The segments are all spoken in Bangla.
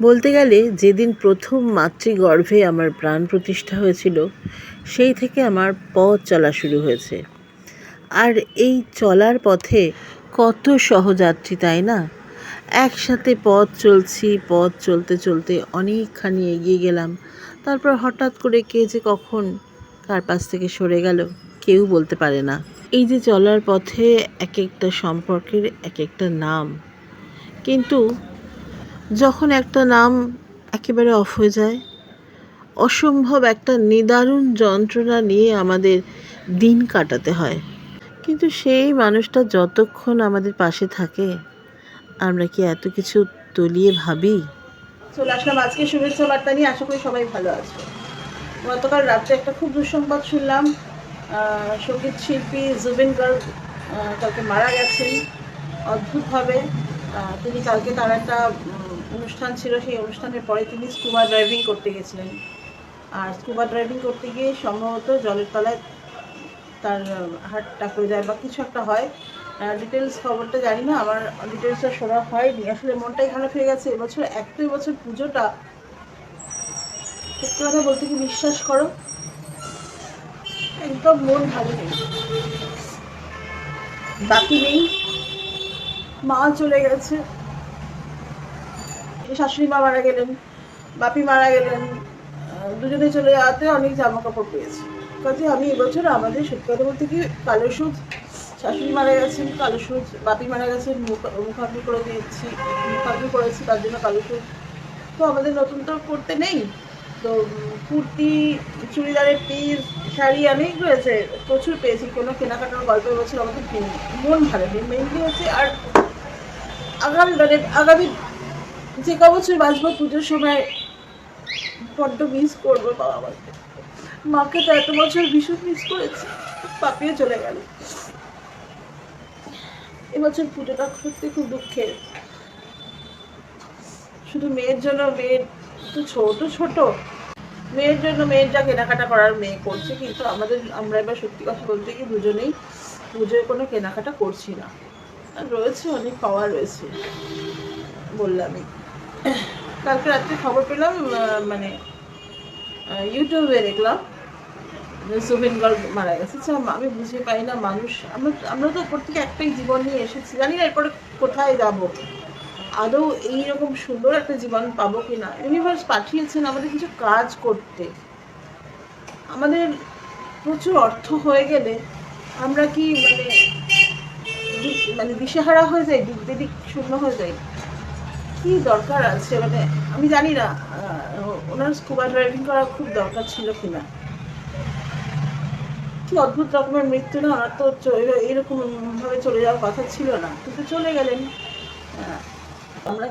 বলতে গেলে যেদিন প্রথম মাতৃগর্ভে আমার প্রাণ প্রতিষ্ঠা হয়েছিল, সেই থেকে আমার পথ চলা শুরু হয়েছে। আর এই চলার পথে কত সহযাত্রী, তাই না? একসাথে পথ চলছি, পথ চলতে চলতে অনেকখানি এগিয়ে গেলাম। তারপর হঠাৎ করে কে যে কখন কার পাশ থেকে সরে গেল, কেউ বলতে পারে না। এই যে চলার পথে এক একটা সম্পর্কের এক একটা নাম, কিন্তু যখন একটা নাম একেবারে অফ হয়ে যায়, অসম্ভব একটা নিদারুণ যন্ত্রণা নিয়ে আমাদের দিন কাটাতে হয়। কিন্তু সেই মানুষটা যতক্ষণ আমাদের পাশে থাকে, আমরা কি এত কিছু তলিয়ে ভাবি? চলে আসলাম আজকে শুভেচ্ছা বার্তা নিয়ে, আশা করি সবাই ভালো আছে। গতকাল রাত্রে একটা খুব দুঃসংবাদ শুনলাম সংগীত শিল্পী জুবিন গার্গ কালকে মারা গেছেন। অদ্ভুতভাবে তিনি কালকে তার একটা অনুষ্ঠান ছিল, সেই অনুষ্ঠানের পরে তিনি স্কুবা ড্রাইভিং করতে গেছিলেন। আর স্কুবা ড্রাইভিং করতে গিয়ে সম্ভবত জলের তলায় তার হার্টটা হয়ে যায় বা কিছু একটা হয়। ডিটেলস খবরটা জানি না, আমার ডিটেলসটা শোনা হয়নি। আসলে মনটাই খারাপ হয়ে গেছে। এবছর এক দুই বছর পুজোটা, সত্যি কথা বলতে কি বিশ্বাস করো? একদম মন ভালো নেই। বাকি নেই। মা চলে গেছে। শাশুড়ি মা মারা গেলেন, বাপি মারা গেলেন দুজনে চলে যাওয়াতে অনেক জামা কাপড় পেয়েছি। কাজে আমি এবছর আমাদের সত্যি কথা বলতে কি, কালো সুদ, শাশুড়ি মারা গেছেন, কালো সুদ, বাপি মারা গেছেন, মুখ মুখাগ্নি করে দিয়েছি, মুখাগ্নি করেছি, তার জন্য কালো সুদ। তো আমাদের নতুন তো করতে নেই। তো কুর্তি, চুড়িদারের পিস, শাড়ি অনেক রয়েছে, প্রচুর পেয়েছি। কোনো কেনাকাটার গল্প বছর আমাদের মন ভালো নেই। মেনলি হচ্ছে আর আগামী মানে আগামী যে ক বছর বাঁচবো পুজোর সময় বড্ড মিস করব বাবা মাকে মাকে তো এত বছর ভীষণ মিস করেছি পাপিয়ে চলে গেল। এবছর পুজোটা সত্যি খুব দুঃখের। শুধু মেয়ের জন্য মেয়ের তো ছোট ছোট। মেয়ের জন্য মেয়ের যা কেনাকাটা করার মেয়ে করছে, কিন্তু আমাদের, আমরা এবার সত্যি কথা বলতে কি দুজনেই পুজোয় কোনো কেনাকাটা করছি না। রয়েছে, অনেক পাওয়া রয়েছে, বললামই। কালকে রাত্রে খবর পেলাম মানে ইউটিউবে দেখলাম যে জুবিন গার্গ মারা গেছে। আচ্ছা, আমি বুঝে পাই না মানুষ। আমরা আমরা তো উপর থেকে একটাই জীবন নিয়ে এসেছি। জানি না এরপরে কোথায় যাব। আদৌ এইরকম সুন্দর একটা জীবন পাবো কি না ইউনিভার্স পাঠিয়েছেন আমাদের কিছু কাজ করতে। আমাদের প্রচুর অর্থ হয়ে গেলে আমরা কি মানে মানে দিশেহারা হয়ে যাই দিক বেদিক শূন্য হয়ে যাই? কি দরকার আছে? মানে আমি জানি না ওনার স্কুবা ড্রাইভিং করা খুব দরকার ছিল কিনা। কি অদ্ভুত রকমের মৃত্যু না, ওনার তো এরকম ভাবে চলে যাওয়ার কথা ছিল না। কিন্তু চলে গেলেন। আমরা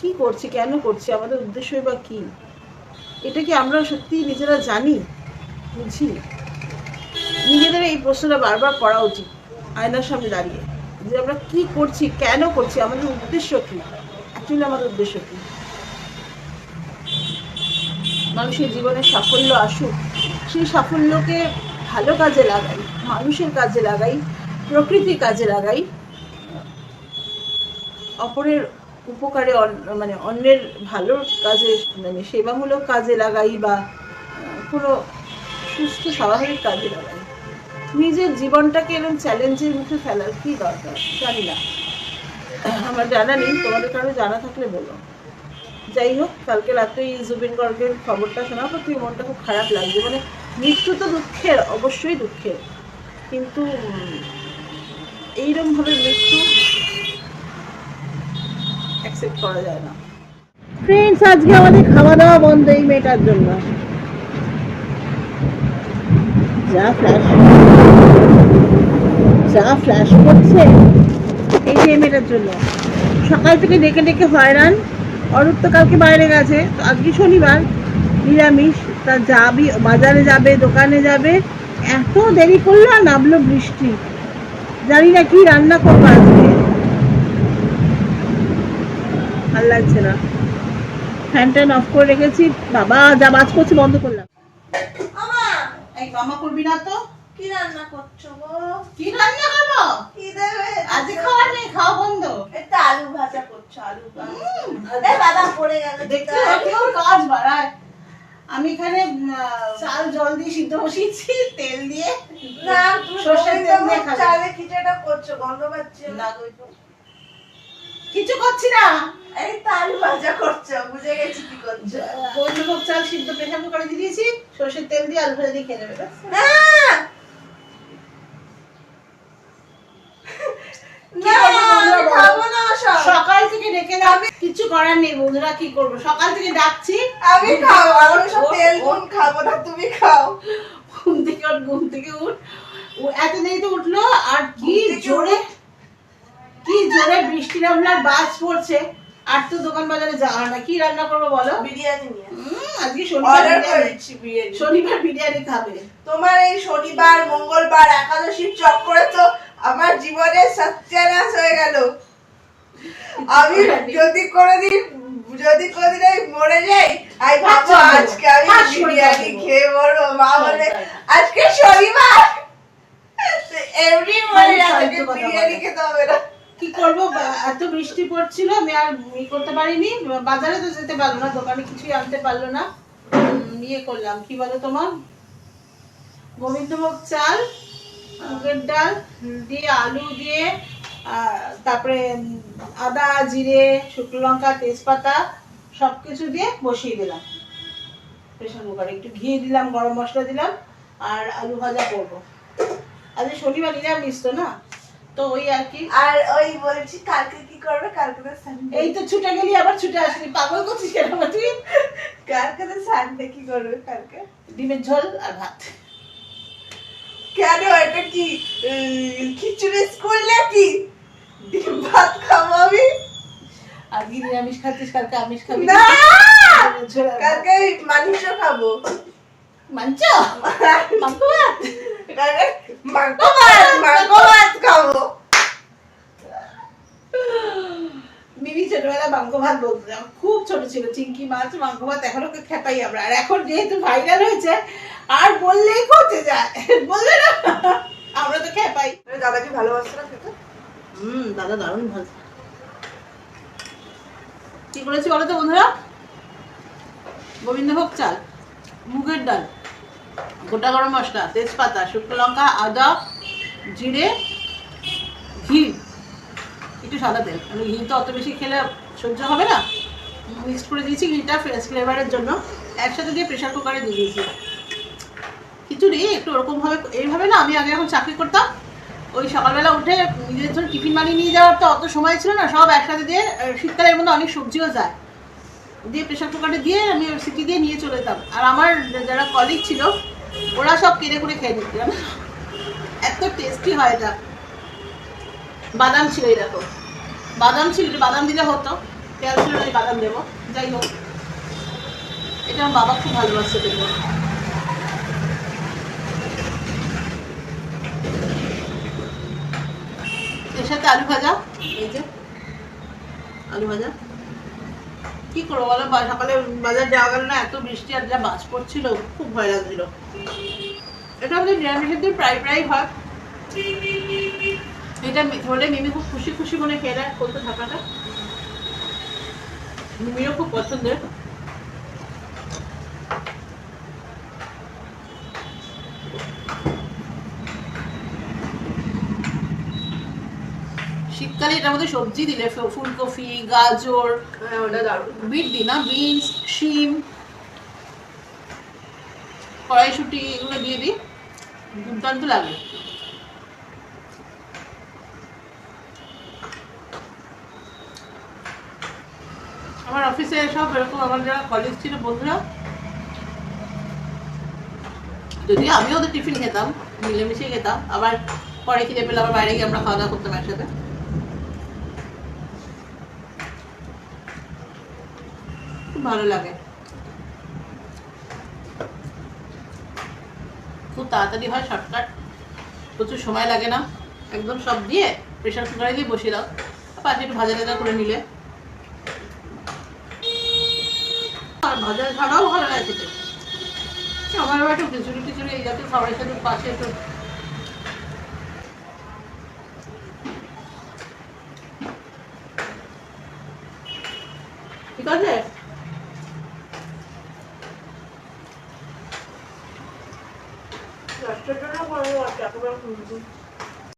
কি করছি, কেন করছি, আমাদের উদ্দেশ্যই বা কি? এটা কি আমরা সত্যি নিজেরা জানি? বুঝি? নিজেদের এই প্রশ্নটা বারবার করা উচিত, আয়নার সামনে দাঁড়িয়ে। যে আমরা কি করছি, কেন করছি, আমাদের উদ্দেশ্য কি? অ্যাকচুয়ালি আমাদের উদ্দেশ্য কি? মানুষের জীবনে সাফল্য আসুক, সেই সাফল্যকে ভালো কাজে লাগাই, মানুষের কাজে লাগাই প্রকৃতির কাজে লাগাই। অপরের উপকারে মানে অন্যের ভালো কাজে মানে সেবামূলক কাজে লাগাই বা কোনো সুস্থ স্বাভাবিক কাজে লাগাই। নিজের জীবনটাকে এরকম চ্যালেঞ্জের মুখে ফেলার কি দরকার? জানি না। আমার জানা নেই তোমাদের কারও জানা থাকলে বলো। যাই হোক কালকে রাত্রে জুবিন গর্গের খবরটা শোনার পর থেকে মনটা খুব খারাপ লাগছে। মানে মৃত্যু তো দুঃখের অবশ্যই দুঃখের। কিন্তু উম, এইরকমভাবে মৃত্যু অ্যাকসেপ্ট করা যায় না। ফ্রেন্ডস আজকে আমাদের খাওয়া দাওয়া বন্ধ এই মেয়েটার জন্য। যা ফ্ল্যাশ যা ফ্ল্যাশ করছে। এই মেয়েটার জন্য। সকাল থেকে ডেকে ডেকে হয়রান। অরূপ তো কালকে বাইরে গেছে। তো আজকে শনিবার নিরামিষ। তা যাবি, বাজারে যাবে, দোকানে যাবে। এত দেরি করল আর নামলো বৃষ্টি। জানি না কি রান্না করব আজকে। ভালো লাগছে না। ফ্যান ট্যান অফ করে রেখেছি। বাবা, যা বাজ করছে বন্ধ করলাম। মামা করবি না তো? কি রান্না করছ গো? কি রান্না করব? কি দেবে খাওয়া নেই খাওয়া বন্ধ। এটা আলু ভাজা করছ আলু ভাজা। পড়ে গেল দেখতে কেউ কাজ বাড়ায়। আমি এখানে চাল জল দিয়ে সিদ্ধ বসিয়েছি তেল দিয়ে না সর্ষের তেল দিয়ে। চালে করছ গন্ধ পাচ্ছি না। কিছু করছি না। এই তো আলু ভাজা করছ বুঝে গেছি কি করছ। বন্ধুভোগ চাল সিদ্ধ প্রেশার কুকারে দিয়ে দিয়েছি সর্ষের তেল দিয়ে আলু ভাজা দিয়ে খেয়ে নেবে। ব্যাস। না কি না করব বন্ধুরা আমি বলো? খাব না সব সকাল থেকে দাও কিছু করার নেই বন্ধুরা কি করব? সকাল থেকে ডাকছি। আমি খাব আমি সব তেল গুণ খাব না তুমি খাও। ঘুম থেকে উঠ ঘুম থেকে উঠ। এত দেরিতে উঠল আর কি জোরে কি জোরে বৃষ্টি নামলার বাজ পড়ছে। আর তো দোকান বাজারে যাওয়া না। কি রান্না করব বলো? বিরিয়ানি আজকে শনিবার শনিবার বিরিয়ানি খাবে। তোমার এই শনিবার মঙ্গলবার একাদশীর চক্করে তো আমার জীবনে সত্যানাশ হয়ে গেল। আমি যদি কোনোদিন যদি কোনোদিন আমি মরে যাই আমি আজকে আমি বিরিয়ানি খেয়ে মরবো। মা বলে। আজকে শনিবার। এমনি মরে যাবে বিরিয়ানি খেতে হবে না। কি করব? এত বৃষ্টি পড়ছিল আমি আর ই করতে পারিনি। বাজারে তো যেতে পারল না দোকানে কিছুই আনতে পারল না। ইয়ে করলাম কি বলো তোমার? গোবিন্দভোগ চাল মুগের ডাল দিয়ে আলু দিয়ে তারপরে আদা জিরে শুকনো লঙ্কা তেজপাতা সব কিছু দিয়ে বসিয়ে দিলাম। প্রেশার কুকারে একটু ঘি দিলাম গরম মশলা দিলাম আর আলু ভাজা করব। আজ শনিবার নিরামিষ তো না? তো ওই আর কি। আর ওই বলছি কালকে কি করবে? কালকে তো সানডে এই তো ছুটে গেলি আবার ছুটে আসলি। পাগল করছিস কেন তুই? কালকে তো সানডে কি করবে কালকে? ডিমের ঝোল আর ভাত। কেন এটা কি খিচুড়ি স্কুল নাকি? ভাত খাব আমি। আর কি নিরামিষ খাচ্ছিস? কালকে আমিষ খাবি না। কালকে মাংস খাব। মাংস? মাংস ভাত? মাংস ভাত! মাংস ভাত খাব। মিমি ছোটবেলা মাংস ভাত বলতাম খুব ছোট ছিল চিংকি মাছ মাংস ভাত এখন ওকে খেপাই আমরা। আর এখন যেহেতু ভাইরাল হয়েছে আর বললেই করতে যায় বললে না? আমরা তো খেপাই দাদা কি ভালোবাসে না খেতে? হুম, দাদা দারুণ ভালো। কি করেছি বলো তো বন্ধুরা? গোবিন্দভোগ চাল, মুগের ডাল, গোটা গরম মশলা, তেজপাতা, শুকনো লঙ্কা, আদা, জিরে, ঘি। একটু সাদা তেল আমি ঘি তো অত বেশি খেলে সহ্য হবে না। মিক্স করে দিয়েছি ঘিটা ফ্লেভারের জন্য। একসাথে দিয়ে প্রেশার কুকারে দিয়ে দিয়েছি। খিচুড়ি একটু ওরকমভাবে, এইভাবে না আমি আগে এখন চাকরি করতাম ওই সকালবেলা উঠে নিজের জন্য টিফিন বানিয়ে নিয়ে যাওয়ার তো অত সময় ছিল না, সব একসাথে দিয়ে শীতকালের মধ্যে অনেক সবজিও যায়। দিয়ে প্রেশার কুকারে দিয়ে আমি সিটি দিয়ে নিয়ে চলে যেতাম। আর আমার যারা কলিগ ছিল, ওরা সব কিনে করে খেয়ে নিত? এত টেস্টি হয় এটা। বাদাম ছিল দেখো। বাদাম ছিল বাদাম দিলে হতো। তেল ছিল বাদাম দেবো। যাই হোক। এটা আমার বাবা খুব ভালোবাসছে দেখব কি করব বলো? সকালে বাজার যাওয়া গেল না, এত বৃষ্টি আর যা বাজ পড়ছিল, খুব ভয় লাগছিল। এটা আমাদের নিরামিষের দিন প্রায় প্রায় হয়। এটা হলে মিমি খুব খুশি খুশি মনে খেয়ে নেয় করতে থাকাটা মিমিরও খুব পছন্দের। শীতকালে এটার মধ্যে সবজি দিলে ফুলকপি, গাজর ওটা বিট দিই না, বিনস, শিম, কড়াইশুটি এগুলো দিয়ে দিই, দুর্দান্ত লাগে। আমার অফিসে সব এরকম, আমার যারা কলেজ ছিল, বন্ধুরা, যদিও আমিও ওদের টিফিন খেতাম, মিলেমিশে খেতাম, আবার পরে খিদে পেলে আবার বাইরে গিয়ে আমরা খাওয়া দাওয়া করতাম একসাথে। ভালো লাগে। খুব তাড়াতাড়ি হয় শর্টকাট প্রচুর সময় লাগে না। একদম সব দিয়ে প্রেশার কুকারে দিয়ে বসিয়ে দাও। পাশে একটু ভাজা টাজা করে নিলে। ভাজা ছাড়াও ভালো লাগে আমার আবার একটু খিচুড়ি টিচুড়ি এই জাতীয় খাবারের সাথে পাশে একটু